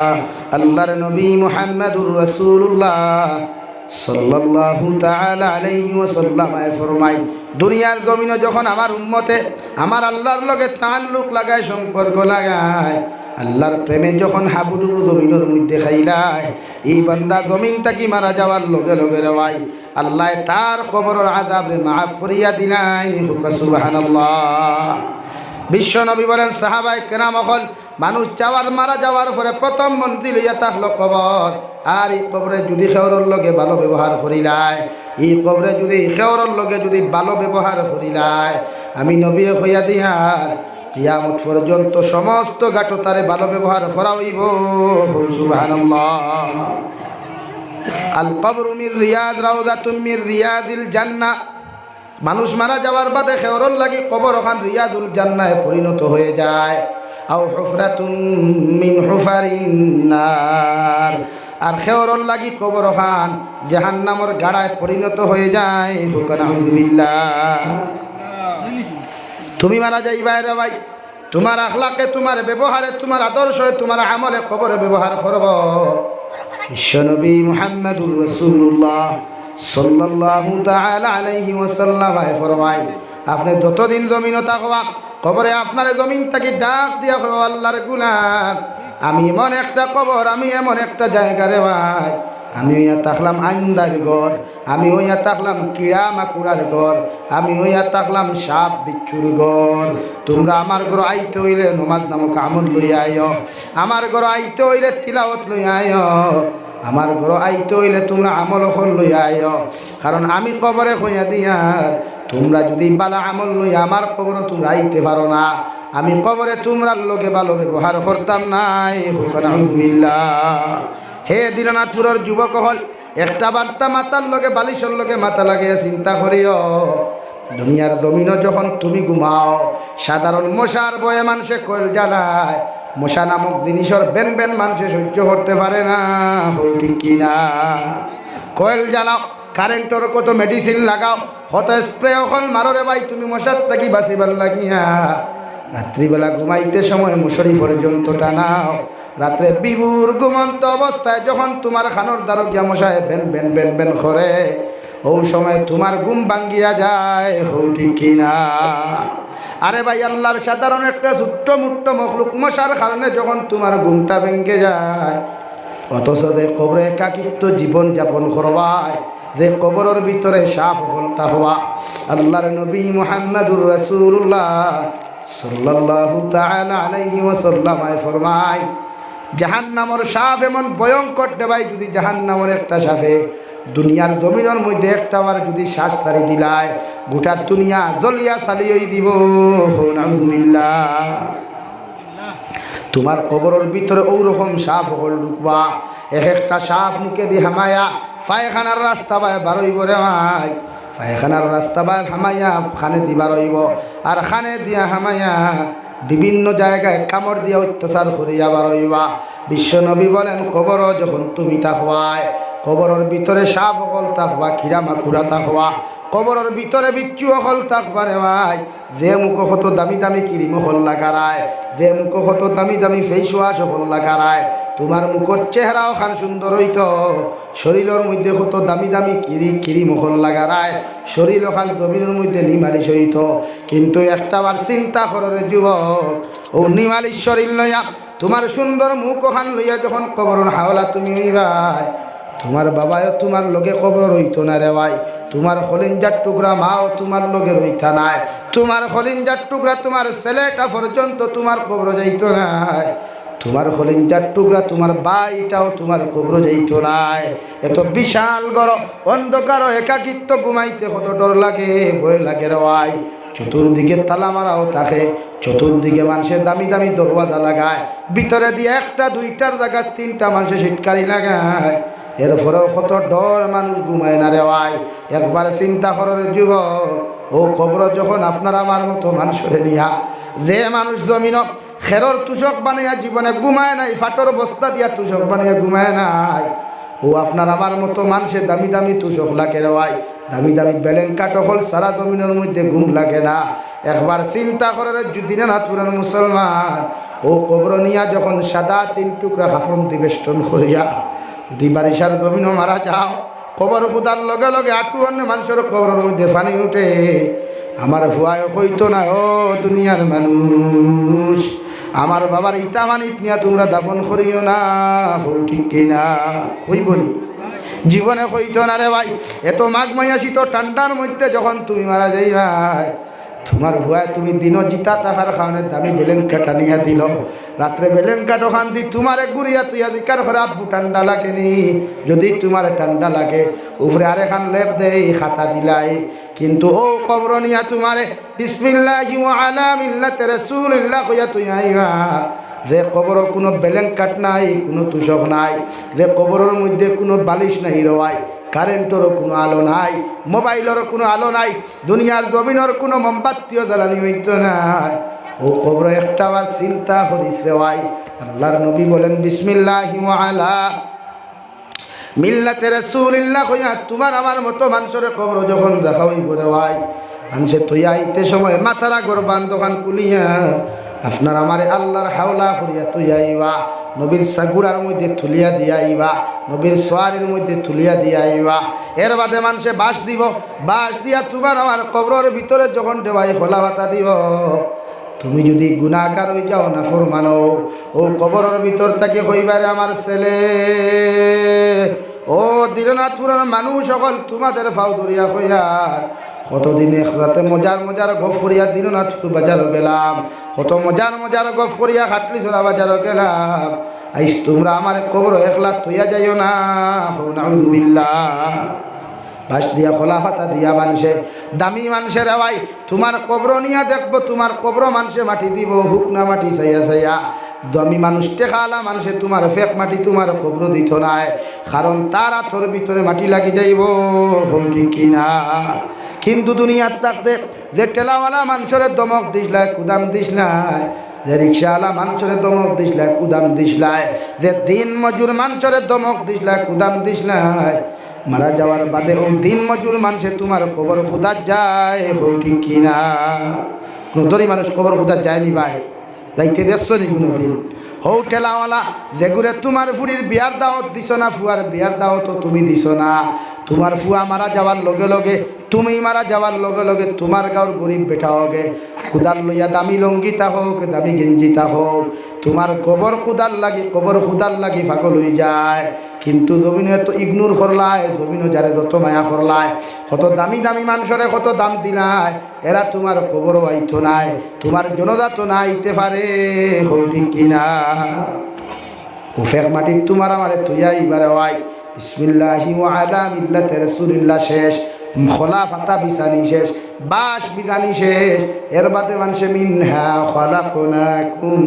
আল্লাহর নবী মুহাম্মদুর রাসূলুল্লাহ সাল্লাল্লাহু তাআলা আলাইহি ওয়াসাল্লাম ফরমাই দুনিয়ার জমিনে যখন আমার উম্মতে আমার আল্লাহর লগে তাল্লুক লাগায়, সম্পর্ক লাগায়, আল্লাহর প্রেমে যখন হাবুডুবু জমিনের মধ্যে খাইলায়, এই বান্দা জমিন তাকি মারা যাওয়ার লগে লগে রেওয়াই আল্লাহ তার কবরের আযাবরে মাফ করিয়া দিলাই সুবহানাল্লাহ। বিশ্ব নবী বলেন সাহাবাই কেনাম অকল মানুষ যাওয়ার মারা যাওয়ার পরে প্রথম মন্দির লইয়া থাকল কবর। আর এই কবরে যদি খেওরের লগে ভালো ব্যবহার করিলায় এই কবরে যদি খেওরের লগে যদি ভালো ব্যবহার করিলায় আমি নবী হইয়া দিহার, কিয়ামত পর্যন্ত সমস্ত গাটো তারে ভালো ব্যবহার করা হইব। আল কবর মির রিয়াদ রাউদাতুম মির রিয়াদিল জান্নাহ মানুষ মারা যাওয়ার বাদে খেওরর লাগি কবর ওখান রিয়াদুল জান্নায় পরিণত হয়ে যায়। আও হুফরাতুম মিন হুফারিন নার। আর খেওরর লাগি কবর ওখান জাহান্নামর গাড়ায় পরিণত হয়ে যায়। হুকান তুমি মারা যাইবা রে ভাই, তোমার আখলাকে, তোমার ব্যবহারে, তোমার আদর্শ, তোমার আমলে কবরে ব্যবহার করব। বিশ্বনবী মুহাম্মদুর রসুল্লাহ সাল্লাল্লাহু তাআলা আলাইহি ওয়াসাল্লাম ফরমায়, আপনি যতদিন জমিন থাকবা কবরে আপনার জমিন থাকি ডাক দিয়া হো আল্লাহর গুলাম, আমি এমন একটা কবর, আমি এমন একটা জায়গা রে ভাই। আমি ওইয়া থাকলাম আইন্দার ঘর, আমি ওইয়া থাকলাম কিড়া মাকুড়ার ঘর, আমি ওইয়া থাকলাম সাপ বিচ্ছুর ঘর। তোমরা আমার ঘর আইতে হইলে নমাজ নামক আমল লইয়া আয়, আমার ঘর আইতে হইলে তিলাওত লইয়া আয়। আমার ঘর আইতে হইলে তোমরা আমল হল লইয়া আয়। কারণ আমি কবরে হইয়া দিয়ার তোমরা যদি বালা আমল লইয়া আমার কবরে তোমরা আইতে পারো না। আমি কবরে তোমরার লোকে ভালো ব্যবহার করতাম নাই হে দিলনাথপুরের যুবক হল একটা বার্তা মাতার লগে বালিশের লগে মাথা লাগিয়ে চিন্তা করিও দুনিয়ার জমিনও যখন তুমি ঘুমাও সাধারণ মশার বয়ে মানুষে কয়েল জ্বালায় মশা নামক জিনিসের বেন বেন মানুষে সহ্য করতে পারে না। হো ঠিক কিনা? কয়েল জ্বালাও, কারেন্টর কত মেডিসিন লাগাও কত স্প্রে এখন মারো রে ভাই, তুমি মশার থাকি বাঁচিবার লাগিয়া। রাত্রিবেলা ঘুমাইতে সময় মুসরি পর্যন্ত টানাও। রাত্রে বিবুর ঘুমন্ত অবস্থায় যখন তোমার খানোর দ্বারা গিয়া মশায় বেন বেন বেন বেন করে ও সময় তোমার ঘুম ভাঙ্গিয়া যায় হৌ ঠিক কিনা? আরে ভাই আল্লাহর সাধারণ একটা ছোট্ট মুট্ট মখলুক মশার কারণে যখন তোমার ঘুমটা ভেঙে যায়, অথচ দে কবরে একাকিত্ব জীবন যাপন করবায়, যে কবরের ভিতরে সাফ হলতা হওয়া, আল্লাহর নবী মুহাম্মদুর রাসূলুল্লাহ সাল্লাল্লাহু তাআলা আলাইহি ওয়াসাল্লাম ফরমায় জাহান্নামর সাপ এমন ভয়ঙ্কর দেবাই যদি জাহান জাহান্নামর একটা সাপে দুনিয়ার জমিনের মধ্যে একটা বার যদি শ্বাস সারি দিলায়, গোটা দুনিয়া জলিয়া চালিয়ে দিব। তোমার কবরের ভিতরে ওরকম সাপ হল ঢুকবা এক একটা সাপ মুখে দি হামায়া, পায়খানার রাস্তা বায় বারইব রে ভাই পায়খানার রাস্তা বায় হামাইয়া খানে দিবার রইব আর খানে দিয়া হামাইয়া বিভিন্ন জায়গায় কামড় দিয়ে অত্যাচার করিয়া বারইবা বিশ্বনবী বলেন কবর যখন তুমি তাহওয়ায় কবরের ভিতরে সাপ অকল তাকবা খিরা মাকুড়া হওয়া কবরের ভিতরে বিচ্ছু অকল থাকবা রে ভাই। যে মুখ হতো দামি দামি কিরিম হল লাগারায়, যে মুখ হতো দামি দামি ফেস ওয়াশ হল লাগারায়। তোমার মুখর চেহারাও খান সুন্দর হইত। শরীরের মধ্যে কত দামি দামি কিরি কিরিম হল লাগারায় শরীর খান জমিনের মধ্যে নিমালিশ হইত। কিন্তু একটা বার চিন্তা কররে যুবক, ও নিমালিশ শরীর লইয়া তোমার সুন্দর মুখ ওখান লইয়া যখন কবরের হাওলা তুমি হইবাই তোমার বাবাও তোমার লগে কবর রইতো না রে ভাই। তোমার হলিঞ্জার টুকরা মাও তোমার লগে রইতা নাই। তোমার হলিঞ্জার টুকরা তোমার ছেলেটা পর্যন্ত তোমার কবর যাইত নাই। তোমার হলিঞ্জার টুকরা, তোমার বাইটাও তোমার কবর যাইতো নাই। এত বিশাল গর অন্ধকার, একাকিত্ব ঘুমাইতে কত ডর লাগে, ভয় লাগে রে ভাই। চতুর্দিকে তালা মারাও থাকে, চতুর্দিকে মানুষের দামি দামি দরওয়াজা লাগায়। ভিতরে দিয়ে একটা, দুইটার জায়গায় তিনটা মানুষের সিটকারি লাগায়। এরপরেও কত ডর মানুষ ঘুমায় না রেওয়াই একবার চিন্তা করার যুবক, ও খবর যখন আপনার আমার মতো মানুষের নিয়া। যে মানুষ জমিন খেরর তুষক বানাইয়া জীবনে ঘুমায় নাই ফাটর বস্তা দিয়া তুষক বানাইয়া ঘুমায় নাই। ও আপনার আমার মতো মানুষের দামি দামি তুষক লাগে রেওয়াই দামি দামি বেলেন কাটকল সারা জমিনের মধ্যে ঘুম লাগে না। একবার চিন্তা করার যুদিনে না তুরেন মুসলমান ও কবর নিয়া যখন সাদা তিন টুকরা হাফন দিবেষ্টন করিয়া যদি বারিশার জমিনও মারা যাও কবর খুদার লগে লগে আটু অন্য মানুষের কবরের মধ্যে ফানি উঠে। আমার ভুয়ায় কইতো না ও দুনিয়ার মানুষ। আমার বাবার ইতামানিত নিয়া তোমরা দাফন করিও না হই ঠিক না কিনা হইবনি জীবনে হইত না রে ভাই, এত মাঘ মাইয়া তো ঠান্ডার মধ্যে যখন তুমি মারা যাই ভাই তোমার ভুয়ায় তুমি দিনও জিতা তাহার খাওয়ানে দামি বেলেঙ্কা টানিয়া দিল। রাত্রে বেলেঙ্কা টোখান দি তোমার গুড়িয়া তুই আদিকার ঘরে আব্বু ঠান্ডা লাগে নি? যদি তোমার ঠান্ডা লাগে উপরে আরে খান লেপ দেই, খাতা দিলাই। কিন্তু ও কবর নিয়া তোমারে বিসমিল্লাহি আলা মিল্লাতি রাসূলিল্লাহ কইয়া তুই আইবা যে কবর কোনো বেলেঙ্কাট নাই, কোনো তুষক নাই। যে কবরের মধ্যে কোনো বালিশ নাই রওয়াই কারেন্টেরও কোনো আলো নাই, মোবাইলেরও কোনো আলো নাই, দুনিয়ার জমিনের কোনো মোমবাতিও জ্বালানি হইতো নাই ও কবর একটা আবার চিন্তা করিস রে ভাই। আল্লাহর নবী বলেন, বিসমিল্লাহি মিল্লাতে রাসূলিল্লাহ। কইয়া, তোমার আমার মতো মানুষের কবর যখন দেখা হইব রে ভাই মানুষে তুই আইতে সময় মাথারা গরবান দোকান কুলিয়া আপনার আমারে আল্লাহর হাওলা করিয়া তুই আইবা। নবীর সাগুরার মধ্যে তুলিয়া দিয়া আইবা, নবীর সোয়ারির মধ্যে তুলিয়া দিয়া আইবা। এর বাদে মানুষে বাস দিব, বাস দিয়া তোমার আমার কবরের ভিতরে যখন দেবাই খোলা বাতা দিব। তুমি যদি গুণাকার হয়ে যাও না ফরমানো, ও কবরের ভিতর থেকে হইবারে আমার ছেলে। ও দিলনাথ পুরান মানুষ সকল তোমাদের ফাউ ধরিয়া হইয়ার। কতদিনে রাতে মজার মজার গফ করিয়া দিলনাথপুর বাজারও গেলাম। কত মজার মজার গফ করিয়া হাটলি ছড়া বাজারও গেলাম। আইস তোমরা আমার কবর একলা তুইয়া যাইও না হো বাস দিয়া খোলা ফাতা দিয়া মানুষে দামি মানুষের ভাই, তোমার কবর নিয়া দেখব, তোমার কবর মানুষে মাটি দিব, হুকনা মাটি চাইয়া চাইয়া দামি মানুষ টেকালা মানুষে তোমার ফেক মাটি তোমার কবর দিত নাই, কারণ তার আথর ভিতরে মাটি লাগি যাইব ঠিক কিনা। কিন্তু দুনিয়ার থাকতে যে টেলাওয়ালা মানুষের দমক দিসলাই কুদাম দিসলাই যে রিক্সাওয়ালা মানুষের দমক দিসলাই কুদাম দিসলাই যে দিন মজুর মানুষের দমক দিসলাই কুদাম দিসলাই মারা যাওয়ার বাদে ও দিন মজুর মানুষে তোমার কবর খুদার যায়, হো, ঠিক কিনা কোনো দরি মানুষ কবর খুদার যায়নি ভাই। যাইতে দেখছ নি কোনো দিন হৌ, ঠেলাওয়ালা যেগুলো তোমার ফুড়ির বিয়ার দাওয়াত দিছ না, ফুয়ার বিয়ার দাওয়াতও তুমি দিছ না। তোমার ফুয়া মারা যাওয়ার লগে লগে তুমি মারা যাওয়ার লগে লগে তোমার গাঁর গরিব বেটা হোকে খুদার লইয়া দামি লঙ্গিতা হোক, দামি গেঞ্জিতা হোক। তোমার কবর কুদার লাগি, কবর খুদার লাগি পাগল হয়ে যায়। কিন্তু জমিনে তো ইগনোর করলায় জমিনও যারে যত মায়া করলায় কত দামি দামি মানুষরে কত দাম দিলায়, এরা তোমার কবর আইতো নাই। তোমার জনদা তো না আইতে পারে ঠিক কিনা। ও ফেক মাটির তোমার আমারে তুইয়া ইবারে ওয়াই বিসমিল্লাহি ওয়া আলা মিল্লাতি রাসূলিল্লাহ শেষ। খোলা ফাতা বিছানি শেষ, বাস বিধানি শেষ। এর বাদে মানুষে মিনহা খোলা কোনা কুম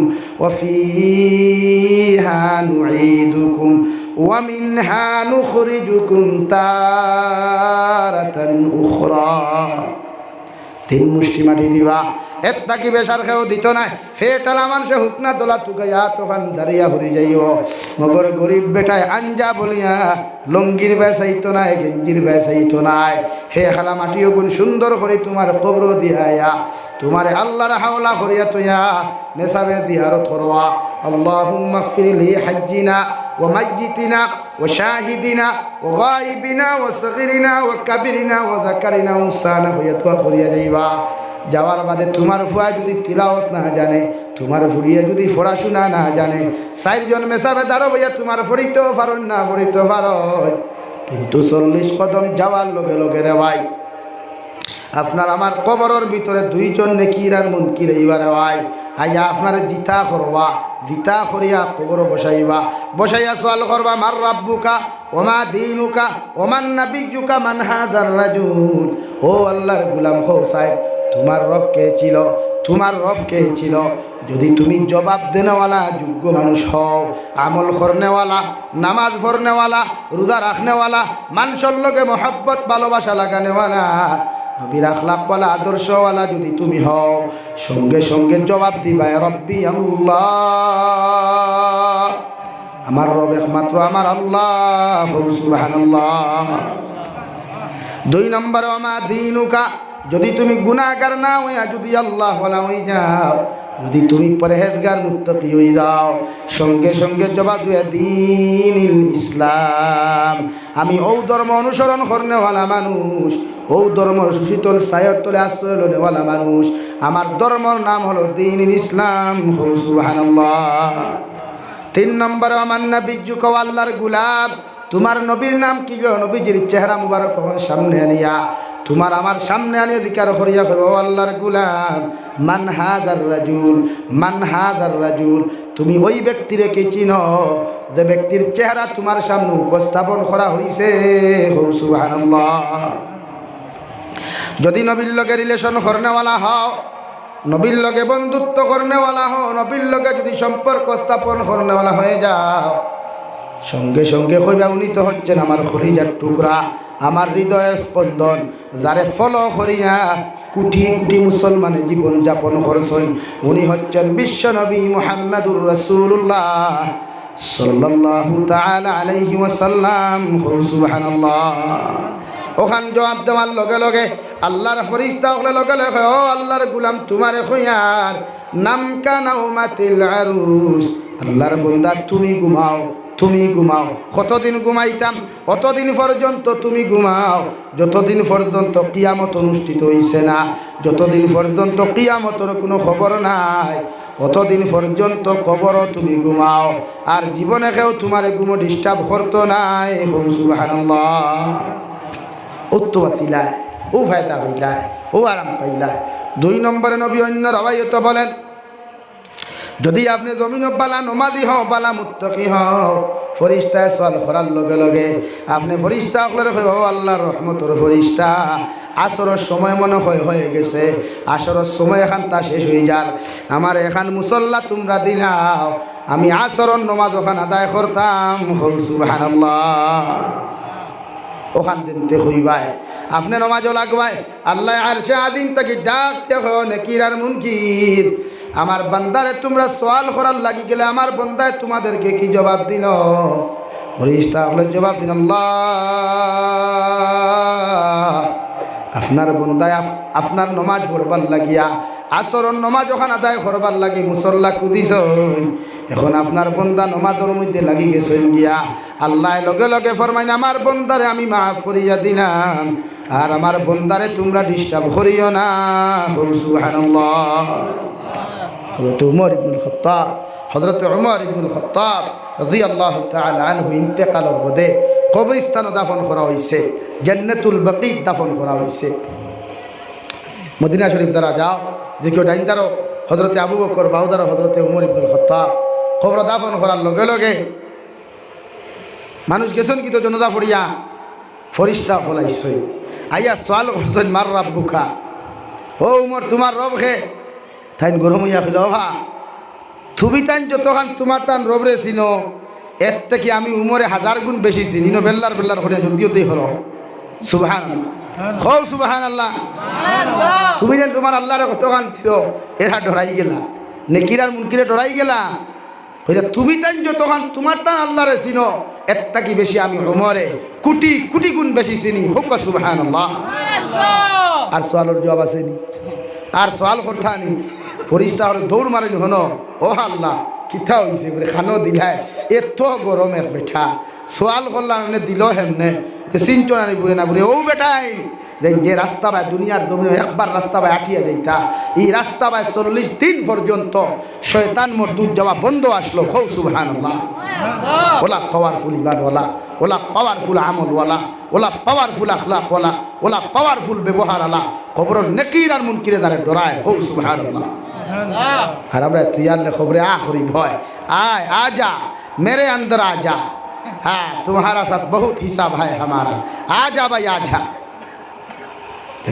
নুঈদুকুম, ওয়া মিনহা নুখরিজুকুম তারাতান উখরা। তিন মুষ্টি মাটি দিবা। এর তাকি বেসার খেয়েও দিত নাই ফেটালা মানুষে হুকনা দোলা তুকাইয়া তখন দাঁড়িয়া হরি যাইও মগর গরিব বেটায় আঞ্জা বলিয়া লঙ্গির বেসাইতো নাই গেঞ্জির বেসাইতো নাই ফে খালা মাটিও গুণ সুন্দর করে তোমার কবর দিহাইয়া তোমার আল্লাহর হাওলা করিয়া তুইয়া মেসাবে দিহার থরোয়া اللهم اغفر لي حجنا وميتنا وشاهدنا وغائبنا وصغيرنا وكبرنا وذكرنا وانسانا ويتوى خريا যাইবা যাওয়ার বাদে তোমার ফুয়া যদি তিলাওত না জানে, তোমার ফুড়িয়ে যদি পড়াশোনা না জানে, চারজন মেসাবে দাঁড়ো বইয়া তোমার ফড়িতেও পারন না, ফড়িতেও পারো কিন্তু চল্লিশ কদম যাওয়ার লগে লগে রে ভাই, আপনার আমার কবরের ভিতরে দুইজন নেকির আর মুনকির এইবার ভাই আইয়া আপনার জিতা করবা, জিতা করিয়া কবর বসাইবা। বসাইয়া সোয়াল করবা, মার রাব্বুকা, ওমা দিনুকা, ওমান নাবিজুকা মানহা হাদার রাজুল ও আল্লাহর গুলাম হোসাইন তোমার রব কে ছিল, তোমার রব কে ছিল? যদি তুমি জবাব দেনেওয়ালা, যোগ্য মানুষ হও, আমল করনেওয়ালা, নামাজ পড়নেওয়ালা, রোজা রাখনেওয়ালা মানুষের লগে মহব্বত, ভালোবাসা লাগানেওয়ালা, নবীর আখলাকওয়ালা, আদর্শওয়ালা যদি তুমি হও, সঙ্গে সঙ্গে জবাব দিবা রব্বি আল্লাহ। আমার রব একমাত্র আমার আল্লাহ, সুবহানাল্লাহ। দুই নম্বর আমা দিনুকা? যদি তুমি গুণাগার না হইয়া যদি আল্লাহ হয়ে যাও, যদি তুমি পরেহেজগার মুক্তি হয়ে যাও, সঙ্গে সঙ্গে জবাব দিয়ে দিন ইসলাম। আমি ও ধর্ম অনুসরণ করনেওয়ালা মানুষ ও ধর্ম সুশীতল সায়র তলে আশ্রয় নেওয়ালা মানুষ। আমার ধর্মর নাম হলো দিন ইসলাম তিন নম্বর, আমার নবী যুগ আল্লাহর গুলাব তোমার নবীর নাম কি নবীজির চেহারা মুবারক সামনে আনিয়া। তোমার আমার সামনে আনি অধিকার করিয়া কইব ও আল্লাহর গুলাম। মান হাদার রাজুল, মান হাদার রাজুল। তুমি ওই ব্যক্তিরে কি চিনো? যে ব্যক্তির চেহারা তোমার সামনে উপস্থাপন করা হইছে। হৌ, সুবহানাল্লাহ। যদি নবীর লগে রিলেশন করনেওয়ালা হও, নবীর লগে বন্ধুত্ব করনেওয়ালা হও, নবীর লগে যদি সম্পর্ক স্থাপন করনেওয়ালা হয়ে যাও, সঙ্গে সঙ্গে কইবা, উনি তো হচ্ছেন আমার খরিজার টুকরা। আমার হৃদয়ের স্পন্দন, যারে ফলো করিয়া কুটি কুটি মুসলমানে জীবন যাপন করছেন। উনি হচ্ছেন বিশ্বনবী মোহাম্মদুর রসুল্লাহ সাল্লাল্লাহু তাআলা আলাইহি ওয়াসাল্লাম। সুবহানাল্লাহ। ওখান জবাব দেওয়ার লগে লগে আল্লাহর ফরিস্তা হলে লগে লগে, ও আল্লাহর গুলাম, তোমারে খইয়ার নাম কানাও মাতিল আরুস আল্লাহর বন্দা, তুমি ঘুমাও তুমি ঘুমাও। কতদিন ঘুমাইতাম? অতদিন পর্যন্ত তুমি ঘুমাও? যতদিন পর্যন্ত কিয়ামত অনুষ্ঠিত হইছে না, যতদিন পর্যন্ত কিয়ামতর কোনো খবর নাই অতদিন পর্যন্ত খবর তুমি ঘুমাও? আর জীবনে কেউ তোমার ঘুমো ডিস্টার্ব করতো নাই। উত্তু বাঁচিলায় ও ফায়দা হইলায়, ও আরাম পাইলায়। দুই নম্বরে নবী অন্য রবাইত বলেন যদি আপনি জমিন বালা নমাদি হও বালা মুত্তকি হও ফরিস্তায় সোয়াল করার লগে লগে আপনি ফরিস্তা হলে ও আল্লাহর রহমতর ফরিস্তা। আসরের সময় মনে হয় হয়ে গেছে, আসরের সময় এখান তা শেষ হয়ে যার। আমার এখান মুসল্লা তোমরা দিলাও, আমি আসরর নমাজ ওখান আদায় করতাম। সুবহানাল্লাহ। ওখান দিনতে হইবাই। আপনি নমাজও লাগবাই। আল্লাহ আর সে আদিন তাকে ডাকতে নেকির আর মুনকির। আমার বান্দারে তোমরা সোয়াল করার লাগি গেলে আমার বন্দায় তোমাদেরকে কি জবাব দিল? হরিস্তা হলে জবাব দিন আপনার বন্দায় আপ- আপনার নমাজ পড়বার লাগিয়া আসরণ নমাজ ওখান আদায় করবার লাগি মুসল্লা কুদিস এখন আপনার বন্দা নমাজের মধ্যে লাগি গেছেন গিয়া, আল্লাহ লগে লগে ফরমাইন, আমার বন্দারে আমি মাফ করিয়া দিলাম, আর আমার বন্দারে তোমরা ডিস্টার্ব করিও না। হজরত উমর ইবনুল খত্তাব হজরত উমর ইবনুল খত্তাব রাজি আল্লাহ আনহু ইন্তেকালর বোধে কবরস্থান দাফন করা হয়েছে জান্নাতুল বকিত দাফন করা হয়েছে মদিনা শরীফ দ্বারা যাও যে কেউ ডাইনদারও হজরতে আবু বকর বাহুদারও হজরতে উমর ইবনুল খত্তাব। কবর দাফন করার লগে লগে মানুষ গেছেন কি তো জনতা ফড়িয়া ফরিস্তা ফলাইছই আইয়া সোয়াল করছেন, মার রাব বুখা ও উমর, তোমার রব খে তাইন গরম হইয়া ফেল ভা থুবি তাইন যতখান তোমার তান রবরে চিনো এর থেকে আমি উমরে হাজার গুণ বেশি চিনি। নো বেল্লার বেল্লার করিয়া যদিও দেই হল। সুবাহান হো সুবাহান আল্লাহ তুমি যেন তোমার আল্লাহরে কতখান ছিল এরা ডরাই গেলা। নেকিরার মুনকিরে ডরাই গেলা। হইলে তুমি তাই যতক্ষণ তোমার তান আল্লাহরে চিনো এর থাকি বেশি আমি উমরে কোটি কোটি গুণ বেশি চিনি। হোক সুবাহান আল্লাহ আর সোয়ালোর জবাব আসেনি আর সোয়াল করতা নি। ফরিস্তা হলে দৌড় মারেনি হন ও আল্লাহ কিথা হইছে বলে, খানো দিলাই। এত গরম এক বেঠা। সোয়াল করলাম এমনি দিল হেমনে চিন্ত নানি বুড়ে না বুড়ে ও বেটাই যে রাস্তা বাই দুনিয়ার দমিনে একবার রাস্তা বাই আঠিয়া যাইতা। এই রাস্তা বাই চল্লিশ দিন পর্যন্ত শয়তান মোর দুধ যাওয়া বন্ধ আসলো খৌ সুবহান ওলা পাওয়ারফুল ইবাদওয়ালা ওলা পাওয়ারফুল আমলওয়ালা ওলা পাওয়ারফুল আখলাকওয়ালা ওলা পাওয়ারফুল ব্যবহার আলা খবরের নেকির আর মুনকিরে দ্বারে ডরায় হৌ সুবহান হ্যাঁ। আর আমরা তুই আনলে খবরে আ হরি ভয়। আয় আ যা মেরে অন্দর আ যা হ্যাঁ তোমারা সাথ বহুত হিসাব হয় হামারা আ যা ভাই আ যা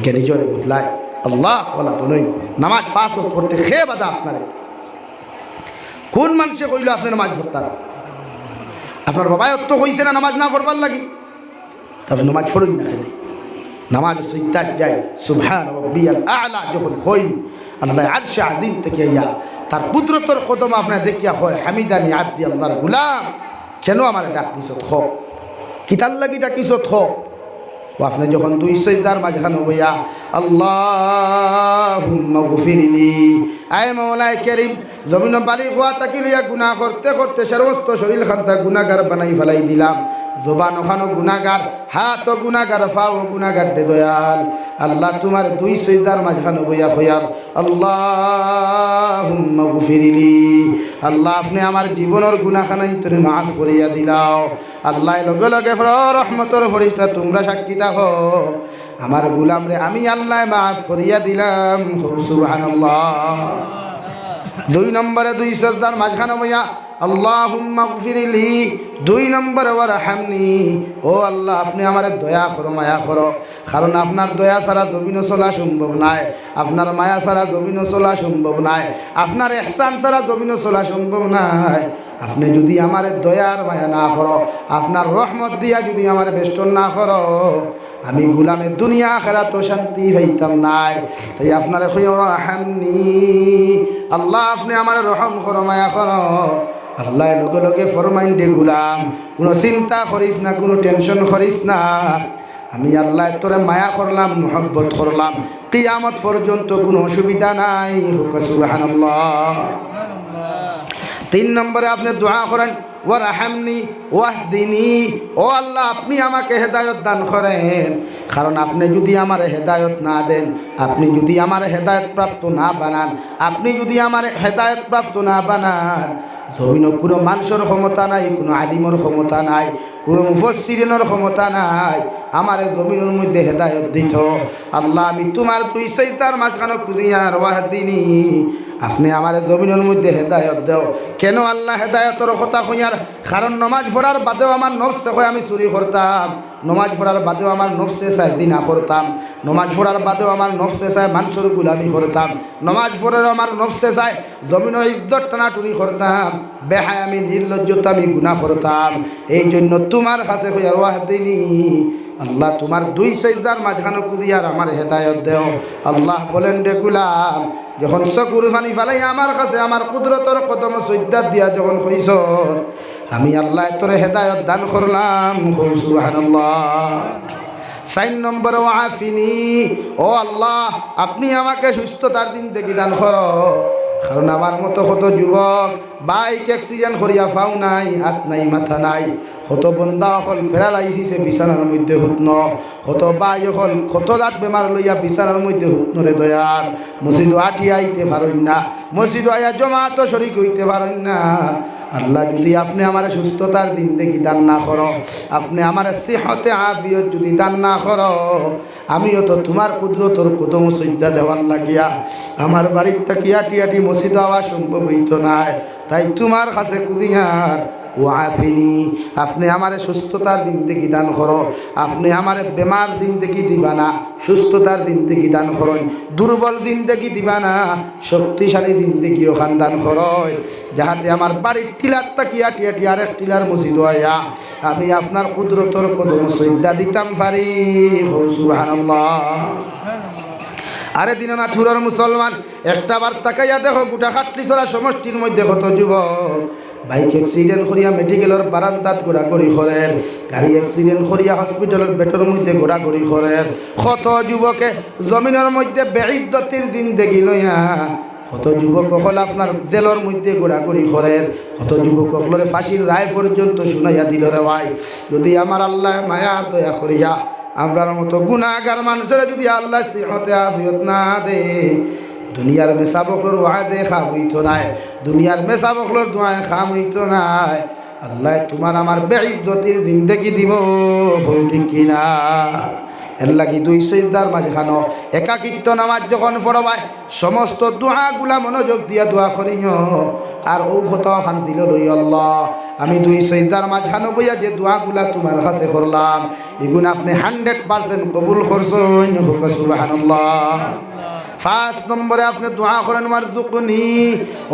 কে নিজরে বুতলায় আল্লাহ বলা বলই নামাজ পাস পড়তে খেয়ে বাদা আপনারে। কোন মানুষে কইল আপনার নামাজ পড়তা না আপনার বাবাই অত কইছে না নামাজ না পড়বার লাগি? তারপর নামাজ পড়ুন না খেলে নামাজ সৈতার যায়। সুভান রব্বিয়াল আলা, যখন হইল আল্লাহ আরশে আদিম থেকে ইয়া তার কুদরতর কদম আপনার দেখিয়া হয় হামিদানি আব্দি আল্লাহর গুলাম, কেন আমার ডাক দিছ থ? কিতার লাগি ডাকিছ থ? ও আপনি যখন দুই সৈদার মাঝখানে বইয়া আল্লাহ আয় মৌলায় কেরিম জমিন বালি খোয়া তাকি লইয়া গুণা করতে করতে সমস্ত শরীর খান্তা গুণাগার বানাই ফেলাই দিলাম। জোবান ওখানো গুণাগার হাত গুণাগার ফাও গুণাগার দে দয়াল। আল্লাহ তোমার দুই সৈদার মাঝখানে বইয়া হইয়ার আল্লাহ গফিরিলি আল্লাহ আপনি আমার জীবনের গুণাখানাই তুমি মাফ করিয়া দিলাও। আল্লাহ লগে লগে রহমতর ফরিস্তা তোমরা সাক্ষী থাকো। আমার গুলাম রে আমি আল্লাহ মাফ করিয়া দিলাম। সুবহানাল্লাহ। দুই নম্বরে দুই সজদার মাঝখানে বইয়া আল্লাহ ফিরিলি দুই নম্বরে ওর হামনি ও আল্লাহ, আপনি আমার দয়া করো, মায়া করো। কারণ আপনার দয়া ছাড়া জমিন চলা সম্ভব নাই। আপনার মায়া ছাড়া জমিন চলা সম্ভব নাই। আপনার এহসান ছাড়া জমিন চলা সম্ভব নাই। আপনি যদি আমার দয়ার মায়া না করো, আপনার রহমত দিয়া যদি আমার বেষ্টন না করো আমি গুলামের দুনিয়া খেলা তো শান্তি হইতাম নাই। তাই আপনার হামনি আল্লাহ আপনি আমার রহম করো, মায়া আল্লাহ লগে লগে ফরমাইন দে গুলাম, কোনো চিন্তা করিস না, কোনো টেনশন করিস না। আমি আল্লাহ তোরে মায়া করলাম, মোহব্বত করলাম। কিয়ামত পর্যন্ত কোনো অসুবিধা নাই। হুক সুবহানাল্লাহ। তিন নম্বরে আপনি দোয়া করেন ও রাহামনি ওয়াহদিনী। ও আল্লাহ, আপনি আমাকে হেদায়ত দান করেন। কারণ আপনি যদি আমার হেদায়ত না দেন, আপনি যদি আমার হেদায়ত প্রাপ্ত না বানান, আপনি যদি আমার হেদায়ত প্রাপ্ত না বানান, জমিন কোনো মানুষের ক্ষমতা নাই, কোনো আলিমর ক্ষমতা নাই, কোনো মুফসিরিনের ক্ষমতা নাই, আমার জমিনের মধ্যে হেদায়ত দিত। আল্লাহ, আমি তোমার তুই সেইতার মাঝখানে কুদিয়ার ওয়াহদিনী আপনি আমার জমিনের মধ্যে হেদায়ত দেও। কেন আল্লাহ হেদায়তর কথা কইয়ার? কারণ নমাজ পড়ার বাদেও আমার নবসে কয় আমি চুরি করতাম। নমাজ পড়ার বাদেও আমার নবসে চাই দিনা করতাম। নমাজ পড়ার বাদেও আমার নবসে চাই মানুষের গুলামি করতাম। নমাজ পড়ার আমার নবসে চাই জমিনের ইজ্জত টানাটুনি করতাম। বেহায় আমি নির্লজ্জতা আমি গুণা করতাম। এই জন্য তোমার কাছে কইয়ার ওয়াহদিনী আল্লাহ তোমার দুই সৈদার মাঝখানে কুদিয়ার আমার হেদায়ত দেও। আল্লাহ বলেন রে গুলাম, যখন চকুর ফানি ফালাই আমার কাছে আমার কুদরতর কদম সৈদ্যাত দিয়া যখন কইস আমি আল্লাহ তোরে হেদায়ত দান করলাম। সাইন নম্বর, ও আফিনি, ও আল্লাহ, আপনি আমাকে সুস্থতার দিন থেকে দান করো। কারণ আমার মতো কত যুবক, বাইক অ্যাক্সিডেন্ট করিয়া ফাও নাই, হাত নাই, মাথা নাই। কত অকল ফেরালাইছি সে বিছানার মধ্যে হুতন। কত বাই অকল কত রাত বেমার লইয়া বিছানার মধ্যে হুতন রে দয়ার মসজিদ আঠিয়া আইতে পারেন না। মসজিদ আইয়া জমা তো শরিক হইতে পারেন না। আল্লাহ যদি আপনি আমার সুস্থতার দিন দেখি দান না করো, আপনি আমার সেহতে আফিয়ত যদি দান না করো, আমিও তো তোমার কুদরতর কুদম সজ্জা দেওয়ার লাগিয়া আমার বাড়ির তাকিয়া টিয়াটি মসজিদ আওয়া সম্ভব হইত নাই। তাই তোমার কাছে কুদিয়ার ও আফিনি আপনি আমার সুস্থতার দিন থেকে দান করো। আপনি আমার বেমার দিন থেকে দিবা না সুস্থতার দিন থেকে দান করন। দুর্বল দিন থেকে দিবা না শক্তিশালী দিন থেকে ওখান দান করয় যাহাতে আমার বাড়ির টিলার তাকিয়া, টিয়া টিয়া আরেক টিলার মসজিদ হইয়া আমি আপনার কুদরতর কদম সৈদ্যা দিতাম পারি। সুবহানাল্লাহ। আরে দিননা থুরর মুসলমান, একটা বার তাকাইয়া দেখো, গোটা খাটলি চলা সমষ্টির মধ্যে কত যুবক। বাইক অ্যাক্সিডেন্ট করিয়া মেডিকেলের বারান্দাত ঘোরাঘুরি করেন গাড়ি অ্যাক্সিডেন্ট করিয়া হসপিটালের বেটের মধ্যে ঘোরাঘুরি করেন কত যুবকে জমিনের মধ্যে বেঈদ্দতির জিন্দেগি লইয়া কত যুবক হল আপনার জেলের মধ্যে ঘোরাঘুরি করেন কত যুবক হলরে ফাঁসির রায় পর্যন্ত শুনাইয়া দিল রে ভাই যদি আমার আল্লাহ মায়া দয়া করিয়া আমরার মতো গুণাগার মানুষেরা যদি আল্লাহ সিহতে আফিয়ত না দে দুনিয়ার মেসা বকলোর ওয়াদে খাম হইতো নাই। দুনিয়ার মেসা বকলোর দোয়ায় খাম হইতো নাই। আল্লাহ তোমার আমার দিন দেখি দিব ঠিক কিনা এর লাগি দুই সৈদার মাঝখানো, একাকিত্ব নামাজ যখন পড়বায় সমস্ত দোয়াগুলা মনোযোগ দিয়া দোয়া করিও আর ঔষধ খান দিল লই আল্লাহ। আমি দুই সৈদার মাঝখানো বইয়া যে দোয়াগুলা তোমার কাছে করলাম এগুন আপনি হান্ড্রেড পার্সেন্ট কবুল করছেন ফার্স্ট নম্বরে আপনি দোয়া করেন আমার দুকুনি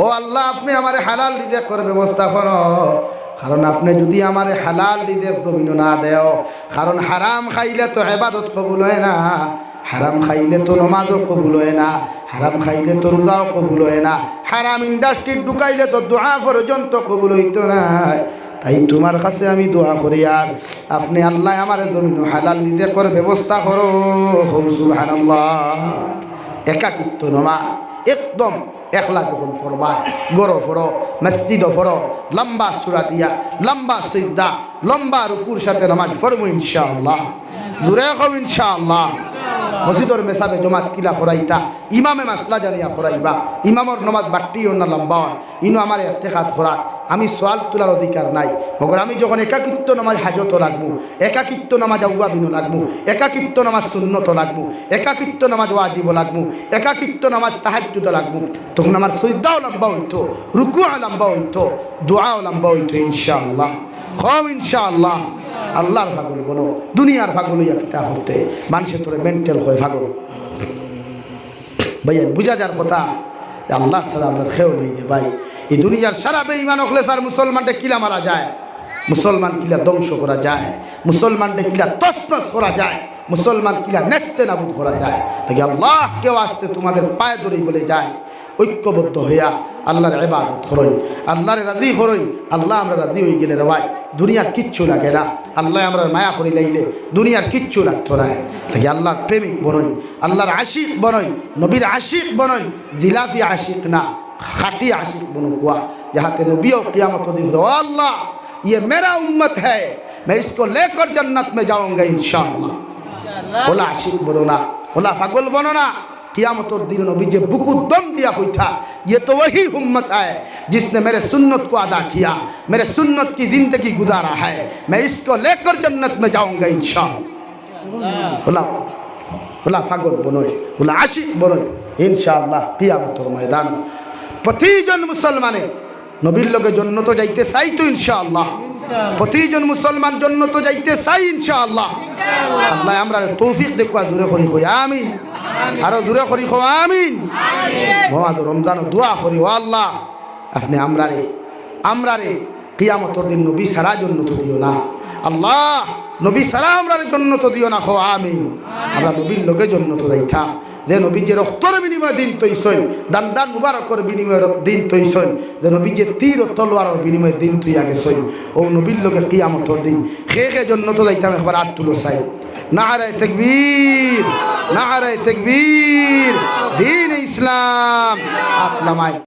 ও আল্লাহ, আপনি আমার হালাল দিতে করে ব্যবস্থা করো কারণ আপনি যদি আমার হালাল দিতে জমিন না দেও, কারণ হারাম খাইলে তো এবাদত কবুল হয় না, হারাম খাইলে তো নমাজও কবুল হয় না, হারাম খাইলে তো রোজাও কবুল হয় না, হারাম ইন্ডাস্ট্রি ঢুকাইলে তো দোয়া পর্যন্ত কবুল হইতো না। তাই তোমার কাছে আমি দোয়া করি, আর আপনি আল্লাহ আমার জমিন হালাল দিতে করে ব্যবস্থা করো। সুবহানাল্লাহ। একাকিত্ব নমা একদম একলা যখন ফরবা গরো ফরো মসজিদও ফরো লম্বা সুরা দিয়া, লম্বা সিদ্ধা লম্বা রুকুর সাথে নামাজ ফরমু ইনশাআল্লাহ। দূরে হও ইনশাআল্লাহ। মসজিদর মেসাবে জমাত কিলা ফরাইতা ইমামে মাসলা জানিয়া ফরাইবা ইমামর নমাজ বাট্টি না লম্বা। ইনো আমার এতেকাত খোরাক, আমি সোয়াল তোলার অধিকার নাই। মগর আমি যখন একাকিত্ব নামাজ হাজত লাগবো একাকিত্ব নামাজ আউয়া বিনু লাগবো একাকিত্ব নামাজ শূন্যত লাগবো একাকিত্ব নামাজ ওয়াজিব লাগবো একাকিত্ব নামাজ তাহাজুদ লাগবো তখন আমার সৈদাও লম্বা হইতো রুকুয়া লম্বা হইতো, দোয়াও লম্বা হইতো ইনশাআল্লাহ। কম ইনশাআল্লাহ। আল্লাহর পাগল বলো, দুনিয়ার পাগল হইয়া কিতা করতে? মানুষের তোরে মেন্টাল হয় পাগল। ভাইয়া বুঝা যার কথা, আল্লাহ সারা আপনার খেয়েও নেই রে ভাই। এই দুনিয়ার সারা বেঈমান হলে স্যার মুসলমানটা কিলা মারা যায়? মুসলমান কিলা ধ্বংস করা যায়? মুসলমানটা কিলা তসনস করা যায়? মুসলমান কিলা নেস্তে নাবুদ করা যায়? আল্লাহ কেউ আসতে তোমাদের পায়ে ধরেই বলে যায় ঐক্যবদ্ধ হইয়া আল্লাহর এবাদত করইন আল্লাহর রাজি করইন আল্লাহ আমরা রাজি হয়ে গেলে রে ভাই দুনিয়ার কিচ্ছু লাগে না আল্লাহ আমরা মায়া করি লাইলে দুনিয়ার কিচ্ছু লাগতো না নাকি আল্লাহর প্রেমিক বনইন আল্লাহর আশিক বনইন নবীর আশিক বনইন দিলাফি আশিক না খাটি आशिक बनो हुआ जहाँ ते नबियों क़ियामत दिन ओ अल्लाह ये मेरा उम्मत है मैं इसको लेकर जन्नत में जाऊंगा इंशाअल्लाह बोला आशिक बनो ना बोला पागल बनो ना कियामतोर दिन नबी जे बुकु दम दिया हुई था ये तो वही उम्मत है जिसने मेरे सुन्नत को अदा किया मेरे सुन्नत की जिंदगी गुजारा है मैं इसको लेकर जन्नत में जाऊंगा इंशाअल्लाह बोला बोला पागल बनोय बोला आशिक बनोय ইনশাআল্লাহ কিয়ামতর ময়দান প্রতিজন মুসলমানে নবীর লোকে জন্য তো যাইতে চাই তো ইনশাআল্লাহ প্রতিজন মুসলমান জন্য তো যাইতে চাই ইনশাআল্লাহ আল্লাহ আমরা তৌফিক দেখুয়া দূরে করি কই আমিন আরও দূরে করি কো আমিন। মহাদ রমজান দোয়া করি ও আল্লাহ। আপনি আমরা রে আমরা রে কিয়ামতর দিন নবী সারা জন্য তো দিও না। আল্লাহ নবী সারা আমরা জন্য তো দিও না খো আমিন। আমরা নবীর লোকের জন্য তো যাইতাম। যে নবী যে রক্তর বিনিময় দিন তৈসইন দান দান মুবারকর বিনিময় দিন তৈসইন যে নবী যে তীর ও তলোয়ারের বিনিময় দিন তুই আগে সই ও নবীর লোকে কিয়ামতর দিন খে খে জন্য তো যাইতাম একবার আট তুলো চাই। নাহারায় তকবীর নাহারায় তকবীর দিন ইসলাম আত নামায়।